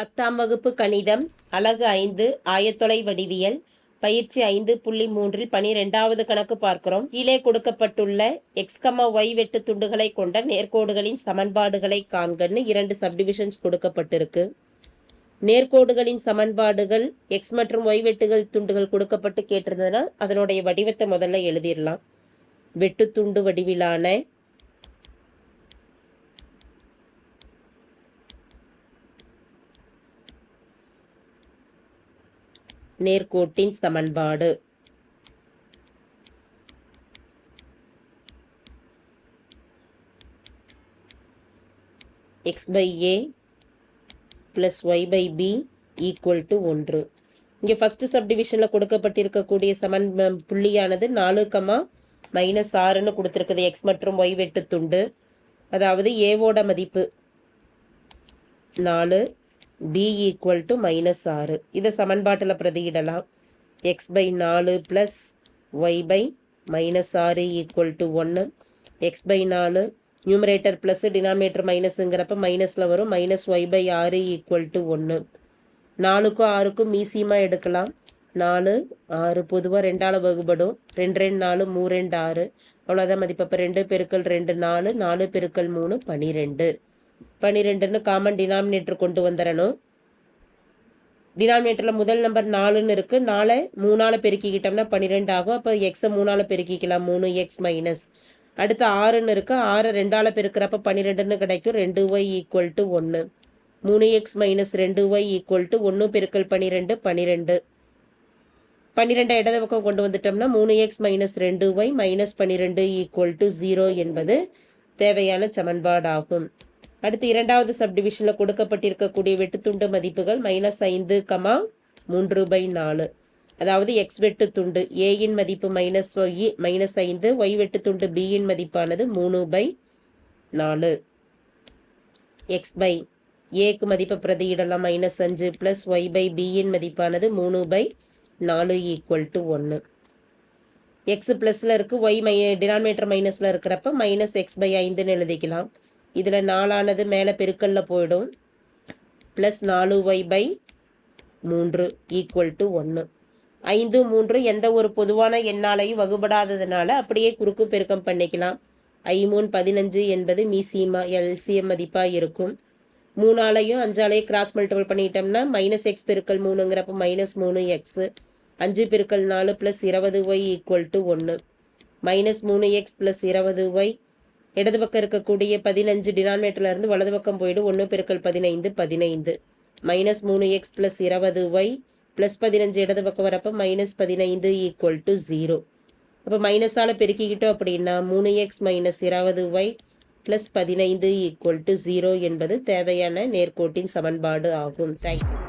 பத்தாம் வகுப்பு கணிதம் அலகு ஐந்து ஆயத்தொலை வடிவியல் பயிற்சி ஐந்து புள்ளி மூன்றில் பனிரெண்டாவது கணக்கு பார்க்கிறோம். கீழே கொடுக்கப்பட்டுள்ள எக்ஸ்கமா ஒய் வெட்டு துண்டுகளை கொண்ட நேர்கோடுகளின் சமன்பாடுகளை காண்கன்னு இரண்டு சப்டிவிஷன்ஸ் கொடுக்கப்பட்டிருக்கு. நேர்கோடுகளின் சமன்பாடுகள் எக்ஸ் மற்றும் ஒய் வெட்டுகள் துண்டுகள் கொடுக்கப்பட்டு கேட்டிருந்ததுன்னா அதனுடைய வடிவத்தை முதல்ல எழுதிடலாம். வெட்டு துண்டு வடிவிலான நேர்கோட்டின் சமன்பாடு. X by A plus Y by B equal to ஒன்று. இங்கே ஃபஸ்ட்டு சப்டிவிஷனில் கொடுக்கப்பட்டிருக்கக்கூடிய சமன் புள்ளியானது நாலு கமா மைனஸ் ஆறுன்னு கொடுத்துருக்குது. எக்ஸ் மற்றும் ஒய் வெட்டு துண்டு அதாவது ஏவோட மதிப்பு நாலு பி ஈக்குவல் டு மைனஸ் ஆறு. இதை சமன்பாட்டில் பிரதியிடலாம். எக்ஸ் பை நாலு ப்ளஸ் ஒய் பை மைனஸ் ஆறு ஈக்குவல் டு ஒன்று எக்ஸ் பை நாலு நியூமரேட்டர் ப்ளஸ் டினாமினேட்டர் மைனஸுங்கிறப்ப மைனஸில் வரும். மைனஸ் ஒய் பை ஆறு ஈக்குவல் டு ஒன்று நாலுக்கும் ஆறுக்கும் மீசியமாக எடுக்கலாம். நாலு ஆறு பொதுவாக ரெண்டால் வகுபடும். ரெண்டு ரெண்டு நாலு மூ ரெண்டு ஆறு. அவ்வளோதான் மதிப்பு. அப்போ ரெண்டு பெருக்கல் ரெண்டு நாலு. நாலு பெருக்கல் மூணு பனிரெண்டு. பன்னிரெண்டுன்னு காமன் டினாமினேட்டர் கொண்டு வந்துடணும் டினாமினேட்டரில் முதல் நம்பர் நாலுன்னு இருக்குது நாலை மூணால் பெருக்கிக்கிட்டோம்னா பன்னிரெண்டு ஆகும். அப்போ எக்ஸை மூணால் பெருக்கிக்கலாம். மூணு எக்ஸ் மைனஸ் அடுத்து ஆறுன்னு இருக்குது ஆறு ரெண்டால் பெருக்கிறப்ப பன்னிரெண்டுன்னு கிடைக்கும். ரெண்டு ஒய் ஈக்குவல் டு ஒன்று மூணு எக்ஸ் மைனஸ் ரெண்டு ஒய் ஈக்குவல் டு ஒன்று பெருக்கல் பன்னிரெண்டு பன்னிரெண்டு பன்னிரெண்டை இடது பக்கம் கொண்டு வந்துட்டோம்னா மூணு எக்ஸ் மைனஸ் ரெண்டு ஒய் மைனஸ் பன்னிரெண்டு ஈக்குவல் டு ஜீரோ என்பது தேவையான சமன்பாடாகும். அடுத்து இரண்டாவது சப்டிவிஷனில் கொடுக்கப்பட்டிருக்கக்கூடிய வெட்டுத்துண்டு மதிப்புகள் மைனஸ் ஐந்து கமா மூன்று பை நாலு. அதாவது எக்ஸ் வெட்டுத்துண்டு ஏயின் மதிப்பு மைனஸ் ஒய் மைனஸ் ஐந்து ஒய் வெட்டுத்துண்டு பியின் மதிப்பானது மூணு பை நாலு. எக்ஸ் பை ஏக்கு மதிப்பை பிரதியிடலாம் மைனஸ் அஞ்சு ப்ளஸ் ஒய் பை பியின் மதிப்பானது மூணு பை நாலு ஈக்குவல் டு ஒன்று எக்ஸ் ப்ளஸில் இருக்குது ஒய் மை டினாமினேட்டர் மைனஸில் இருக்கிறப்ப மைனஸ் எக்ஸ் பை ஐந்துன்னு எழுதிக்கலாம். இதில் நாலானது மேலே பெருக்கல்ல போயிடும். ப்ளஸ் நாலு ஒய் பை மூன்று ஈக்குவல் டு ஒன்று ஐந்து மூன்று எந்த ஒரு பொதுவான எண்ணாலையும் வகுபடாததுனால அப்படியே குறுக்கும் பெருக்கம் பண்ணிக்கலாம். ஐமூன் பதினஞ்சு என்பது மீசிமா எல்சிஎம் மதிப்பாக இருக்கும். மூணாலையும் அஞ்சாலையும் கிராஸ் மல்டிபிள் பண்ணிட்டோம்னா மைனஸ் எக்ஸ் பெருக்கல் மூணுங்கிறப்ப மைனஸ் மூணு எக்ஸு அஞ்சு பெருக்கல் நாலு ப்ளஸ் இருபது ஒய் ஈக்குவல் டு ஒன்று மைனஸ் மூணு எக்ஸ் ப்ளஸ் இருபது ஒய் இடது பக்கம் இருக்கக்கூடிய பதினஞ்சு டினாமினேட்டர்ல இருந்து வலது பக்கம் போயிடும். ஒன்று பெருக்கல் பதினைந்து பதினைந்து. மைனஸ் மூணு எக்ஸ் ப்ளஸ் இருபது ஒய் ப்ளஸ் பதினஞ்சு இடது பக்கம் வரப்போ மைனஸ் பதினைந்து ஈக்குவல் டு ஜீரோ அப்போ மைனஸால் பெருக்கிக்கிட்டோம் அப்படின்னா மூணு எக்ஸ் மைனஸ் இருபது ஒய் ப்ளஸ் பதினைந்து ஈக்குவல் டு ஜீரோ என்பது தேவையான நேர்கோட்டின் சமன்பாடு ஆகும். தேங்க்யூ